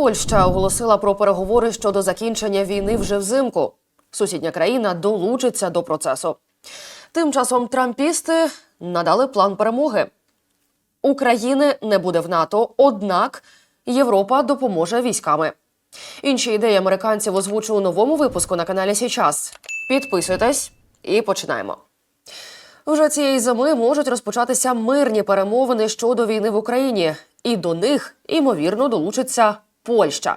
Польща оголосила про переговори щодо закінчення війни вже взимку. Сусідня країна долучиться до процесу. Тим часом трампісти надали план перемоги. України не буде в НАТО, однак Європа допоможе військами. Інші ідеї американців озвучу у новому випуску на каналі Січас. Підписуйтесь і починаємо. Вже цієї зими можуть розпочатися мирні перемовини щодо війни в Україні, і до них ймовірно долучиться Польща.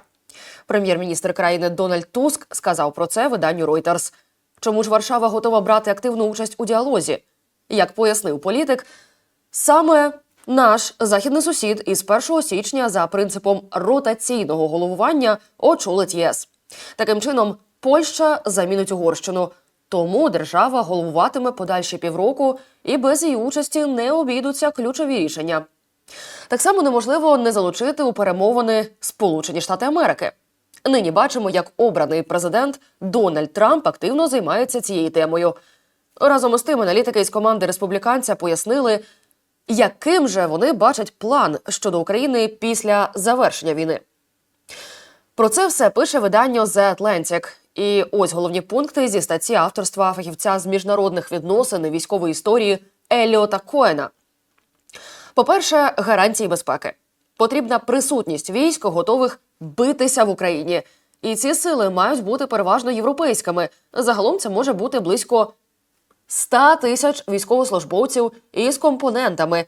Прем'єр-міністр країни Дональд Туск сказав про це виданню Reuters. Чому ж Варшава готова брати активну участь у діалозі? Як пояснив політик, саме наш західний сусід із 1 січня за принципом ротаційного головування очолить ЄС. Таким чином, Польща замінить Угорщину. Тому держава головуватиме подальші півроку, і без її участі не обійдуться ключові рішення. Так само неможливо не залучити у перемовини Сполучені Штати Америки. Нині бачимо, як обраний президент Дональд Трамп активно займається цією темою. Разом із тим, аналітики із команди республіканця пояснили, яким же вони бачать план щодо України після завершення війни. Про це все пише видання The Atlantic. І ось головні пункти зі статті авторства фахівця з міжнародних відносин і військової історії Еліота Коена. По-перше, гарантії безпеки. Потрібна присутність військ, готових битися в Україні. І ці сили мають бути переважно європейськими. Загалом це може бути близько 100 тисяч військовослужбовців із компонентами,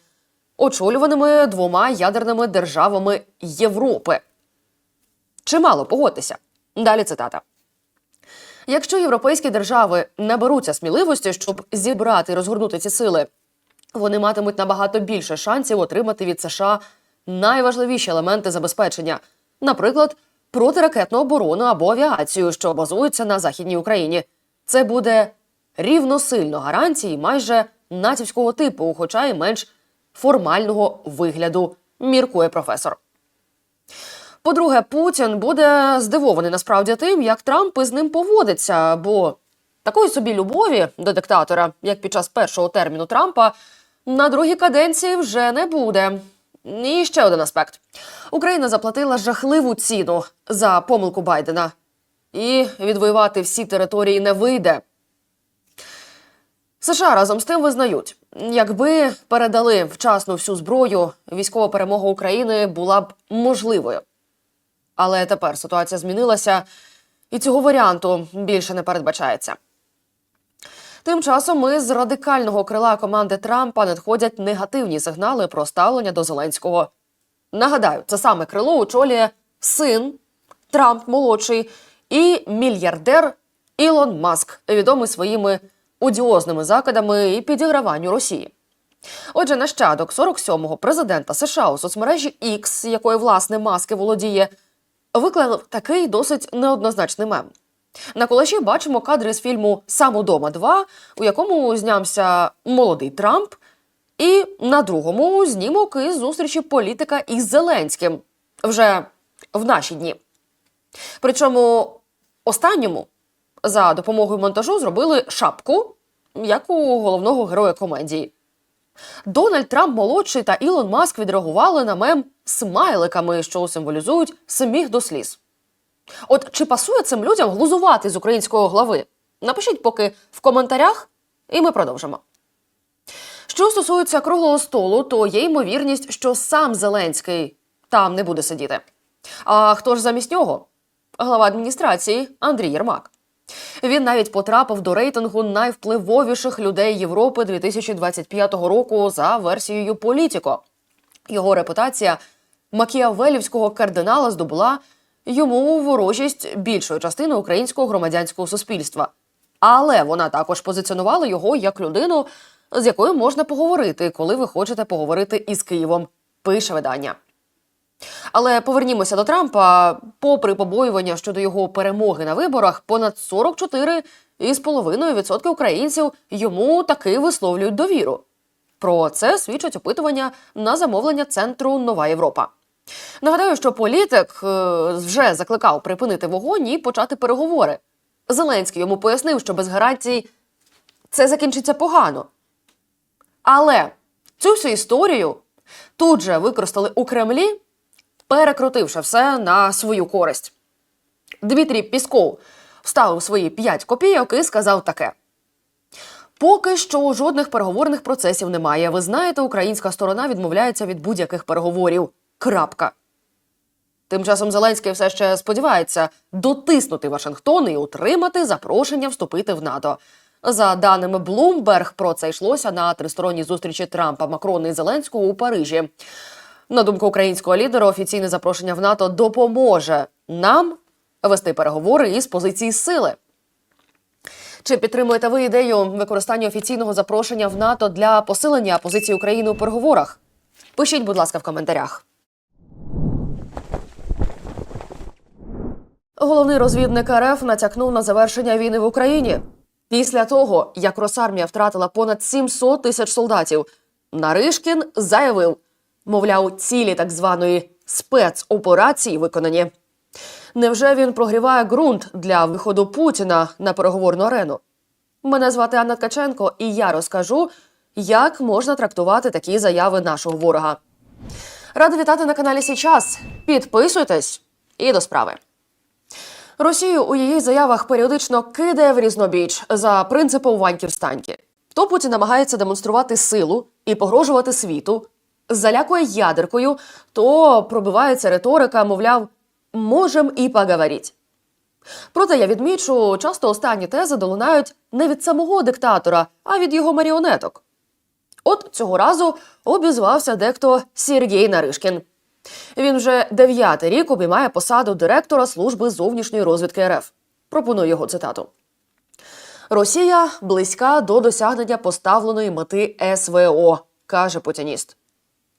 очолюваними двома ядерними державами Європи. Чимало погодьтеся. Далі цитата. Якщо європейські держави наберуться сміливості, щоб зібрати і розгорнути ці сили, вони матимуть набагато більше шансів отримати від США найважливіші елементи забезпечення, наприклад, протиракетну оборону або авіацію, що базуються на західній Україні. Це буде рівносильно гарантії майже натівського типу, хоча й менш формального вигляду, міркує професор. По-друге, Путін буде здивований насправді тим, як Трамп із ним поводиться, бо такої собі любові до диктатора, як під час першого терміну Трампа, на другій каденції вже не буде. І ще один аспект: Україна заплатила жахливу ціну за помилку Байдена, і відвоювати всі території не вийде. США разом з тим визнають, якби передали вчасно всю зброю, військова перемога України була б можливою. Але тепер ситуація змінилася, і цього варіанту більше не передбачається. Тим часом із радикального крила команди Трампа надходять негативні сигнали про ставлення до Зеленського. Нагадаю, це саме крило очолює син Трамп молодший і мільярдер Ілон Маск, відомий своїми одіозними закидами і підіграванню Росії. Отже, нащадок 47-го президента США у соцмережі X, якої власне маски володіє, виклав такий досить неоднозначний мем. На колажі бачимо кадри з фільму Сам удома 2», у якому знявся молодий Трамп, і на другому знімок із зустрічі політика із Зеленським вже в наші дні. Причому останньому за допомогою монтажу зробили шапку, як у головного героя комедії. Дональд Трамп молодший та Ілон Маск відреагували на мем смайликами, що символізують сміх до сліз. От чи пасує цим людям глузувати з українського глави? Напишіть поки в коментарях, і ми продовжимо. Що стосується круглого столу, то є ймовірність, що сам Зеленський там не буде сидіти. А хто ж замість нього? Глава адміністрації Андрій Єрмак. Він навіть потрапив до рейтингу найвпливовіших людей Європи 2025 року за версією Політіко. Його репутація макіавелівського кардинала здобула йому ворожість більшої частини українського громадянського суспільства. Але вона також позиціонувала його як людину, з якою можна поговорити, коли ви хочете поговорити із Києвом. Пише видання. Але повернімося до Трампа. Попри побоювання щодо його перемоги на виборах, понад 44,5% українців йому таки висловлюють довіру. Про це свідчать опитування на замовлення центру Нова Європа. Нагадаю, що політик е, вже закликав припинити вогонь і почати переговори. Зеленський йому пояснив, що без гарантій це закінчиться погано. Але цю всю історію тут же використали у Кремлі перекрутивши все на свою користь. Дмитрій Пісков вставив свої 5 копійок і сказав таке. Поки що жодних переговорних процесів немає. Ви знаєте, українська сторона відмовляється від будь-яких переговорів. Крапка. Тим часом Зеленський все ще сподівається дотиснути Вашингтон і отримати запрошення вступити в НАТО. За даними Bloomberg, про це йшлося на тристоронній зустрічі Трампа, Макрона і Зеленського у Парижі. На думку українського лідера, офіційне запрошення в НАТО допоможе нам вести переговори із позиції сили. Чи підтримуєте ви ідею використання офіційного запрошення в НАТО для посилення позиції України у переговорах? Пишіть, будь ласка, в коментарях. Головний розвідник РФ натякнув на завершення війни в Україні. Після того, як Росармія втратила понад 700 тисяч солдатів, Наришкін заявив, мовляв, цілі так званої спецоперації виконані. Невже він прогріває ґрунт для виходу Путіна на переговорну арену? Мене звати Анна Ткаченко, і я розкажу, як можна трактувати такі заяви нашого ворога. Рада вітати на каналі Січас. Підписуйтесь і до справи. Росію у її заявах періодично кидає в різнобіч за принципом ваньків станьки. То Путін намагається демонструвати силу і погрожувати світу, залякує ядеркою, то пробивається риторика, мовляв, можем і поговорить. Проте я відмічу, часто останні тези долунають не від самого диктатора, а від його маріонеток. От цього разу обізвався дехто Сергій Наришкін. Він вже дев'ятий рік обіймає посаду директора служби зовнішньої розвідки РФ. Пропоную його цитату. Росія близька до досягнення поставленої мети СВО, каже путініст.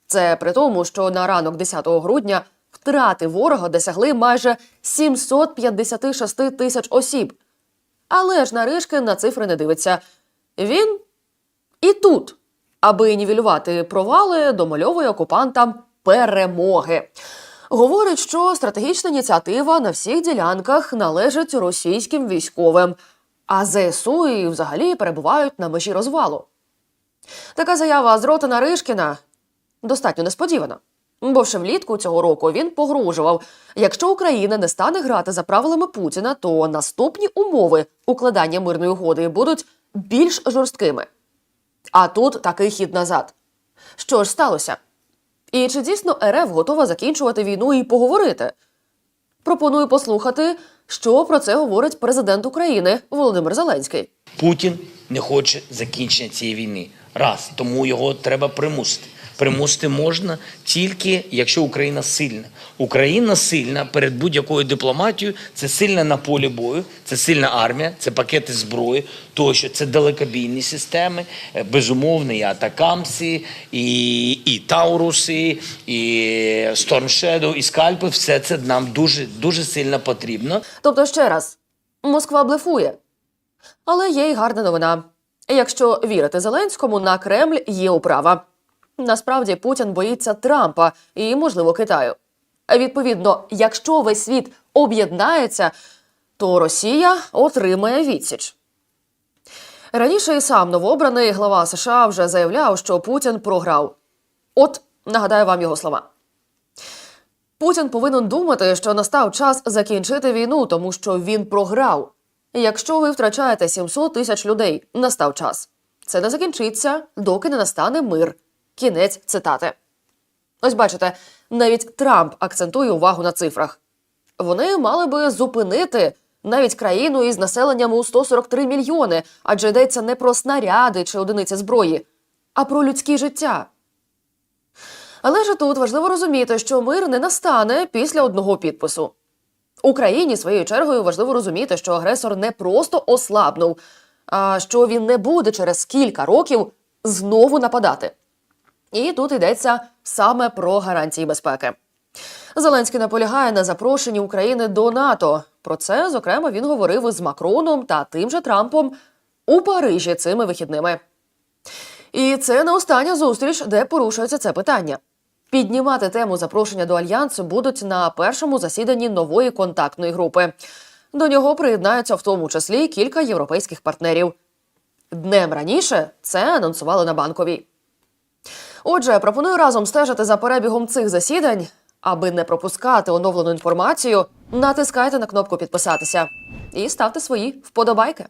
Це при тому, що на ранок 10 грудня втрати ворога досягли майже 756 тисяч осіб. Але ж Наришкин на цифри не дивиться. Він і тут, аби нівелювати провали, домальовує окупантам перемоги. Говорить, що стратегічна ініціатива на всіх ділянках належить російським військовим, а ЗСУ і взагалі перебувають на межі розвалу. Така заява з рота Наришкіна достатньо несподівана. Бо ще влітку цього року він погрожував: якщо Україна не стане грати за правилами Путіна, то наступні умови укладання мирної угоди будуть більш жорсткими. А тут такий хід назад. Що ж сталося? І чи дійсно РФ готова закінчувати війну і поговорити? Пропоную послухати, що про це говорить президент України Володимир Зеленський. Путін не хоче закінчення цієї війни. Раз тому його треба примусити. Примусити можна тільки якщо Україна сильна. Україна сильна перед будь-якою дипломатією. Це сильна на полі бою, це сильна армія, це пакети зброї, тощо це далекобійні системи, е, безумовно, і атакамси, і, і Тауруси, і Стормшедоу, і скальпи. Все це нам дуже дуже сильно потрібно. Тобто, ще раз, Москва блефує. Але є й гарна новина. Якщо вірити Зеленському, на Кремль є управа. Насправді Путін боїться Трампа і, можливо, Китаю. Відповідно, якщо весь світ об'єднається, то Росія отримає відсіч. Раніше і сам новообраний глава США вже заявляв, що Путін програв. От нагадаю вам його слова. Путін повинен думати, що настав час закінчити війну, тому що він програв. Якщо ви втрачаєте 700 тисяч людей, настав час. Це не закінчиться, доки не настане мир. Кінець цитати. Ось бачите, навіть Трамп акцентує увагу на цифрах. Вони мали би зупинити навіть країну із населенням у 143 мільйони, адже йдеться не про снаряди чи одиниці зброї, а про людські життя. Але ж тут важливо розуміти, що мир не настане після одного підпису. Україні своєю чергою важливо розуміти, що агресор не просто ослабнув, а що він не буде через кілька років знову нападати. І тут йдеться саме про гарантії безпеки. Зеленський наполягає на запрошенні України до НАТО. Про це, зокрема, він говорив із Макроном та тим же Трампом у Парижі цими вихідними. І це не остання зустріч, де порушується це питання. Піднімати тему запрошення до альянсу будуть на першому засіданні нової контактної групи. До нього приєднаються в тому числі кілька європейських партнерів. Днем раніше це анонсували на банковій. Отже, пропоную разом стежити за перебігом цих засідань. Аби не пропускати оновлену інформацію, натискайте на кнопку підписатися і ставте свої вподобайки.